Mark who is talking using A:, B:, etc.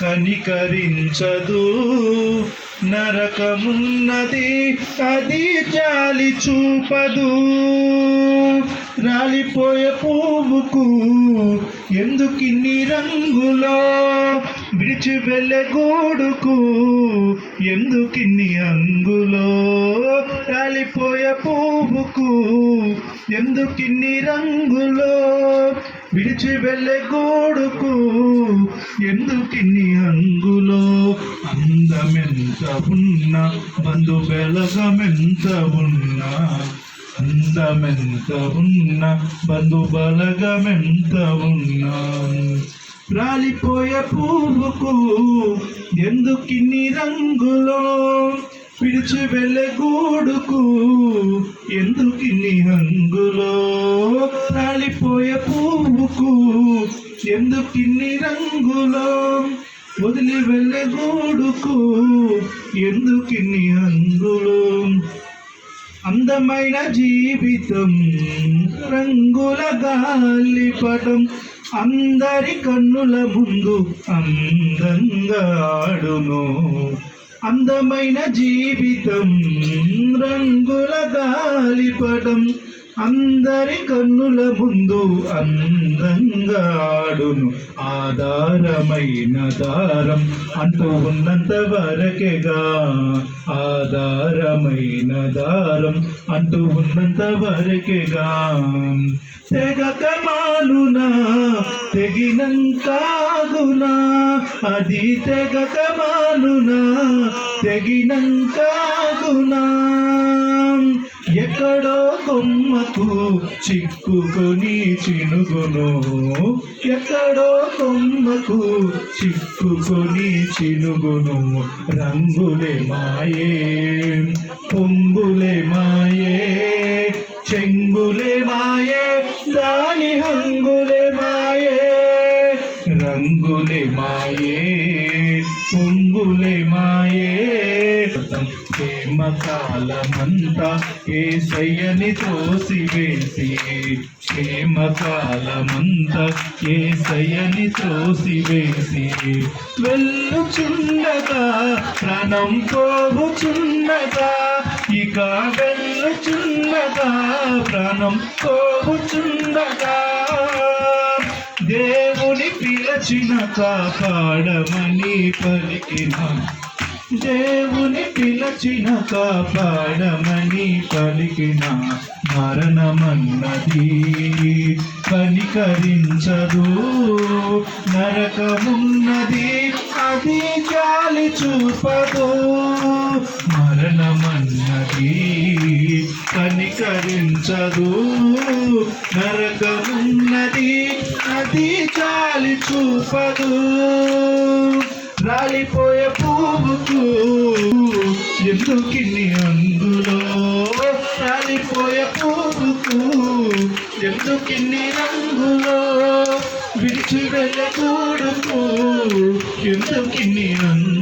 A: కనికరించదు. నరకమున్నది అది జాలి చూపదు. రాలిపోయే పువ్వుకు ఎందుకిన్ని రంగులో? విడిచి వెళ్ళే గూడుకు ఎందుకిన్ని అంగులో? రాలిపోయే పువ్వుకు ఎందుకిన్ని రంగులో? విడిచి వెళ్ళే గోడుకు ఎందుకిన్ని అంగులో? అందమెంత ఉన్నా బంధు బెలగమెంత ఉన్నా అందమెంత ఉన్నా బంధు బలగమెంత ఉన్నా రాలిపోయే పువ్వుకు ఎందుకిన్ని రంగులో? విడిచి వెళ్ళే గూడుకు ఎందుకిన్ని హంగులో రాలిపోయే పువ్వుకు? ఎందుకిన్ని రంగులో వదిలి వెళ్ళే ఎందుకి ఎందుకిన్ని హంగులో అందమైన జీవితం? రంగుల గాలిపటం అందరి కన్నుల ముందు అందంగా ఆడును. అందమైన జీవితం రంగుల గాలిపటం అందరి కన్నుల ముందు అందంగా ఆడును. ఆధారమైన దారం అంటూ ఉన్నంత వరకేగా. ఆధారమైన దారం అంటూ ఉన్నంత వరకేగా. తెగక మానునా తెగినంకాగునా అది తెగక మానునా తెగినంకాగునా ఎక్కడో కొమ్మకు చిక్కుకొని చినుగును. ఎక్కడో కొమ్మకు చిక్కుకొని చినుగును. రంగులే మాయే పొంగులే మాయే చెంగులే మాయే దాని హంగులే మాయే. రంగులే మాయే పొంగులే మాయే. ప్రేమ కాలమంతా ఏసయ్యని త్రోసివేసి క్షేమ కాలమంతా ఏసయ్యని త్రోసివేసి వెళ్ళుచుండగా ప్రాణం పోవుచుండగా ఇక వెళ్ళుచుండగా ప్రాణం పోవుచుండగా దేవుని పిలచిన కాపాడమని పలికిన. దేవుని పిలచిన కాపాడమని పలికిన మరణమన్నది కనికరించదు నరకమున్నది అది జాలి చూపదు. మరణమన్నది కనికరించదు నరకమున్నది అది జాలి చూపదు. రాలిపోయే పువ్వుకు ఎందుకిన్ని అందులో రాలిపోయే పువ్వుకు ఎందుకిన్ని రంగులో? విడిచి వెళ్ళకూడదు. ఎందుకిన్ని అందులో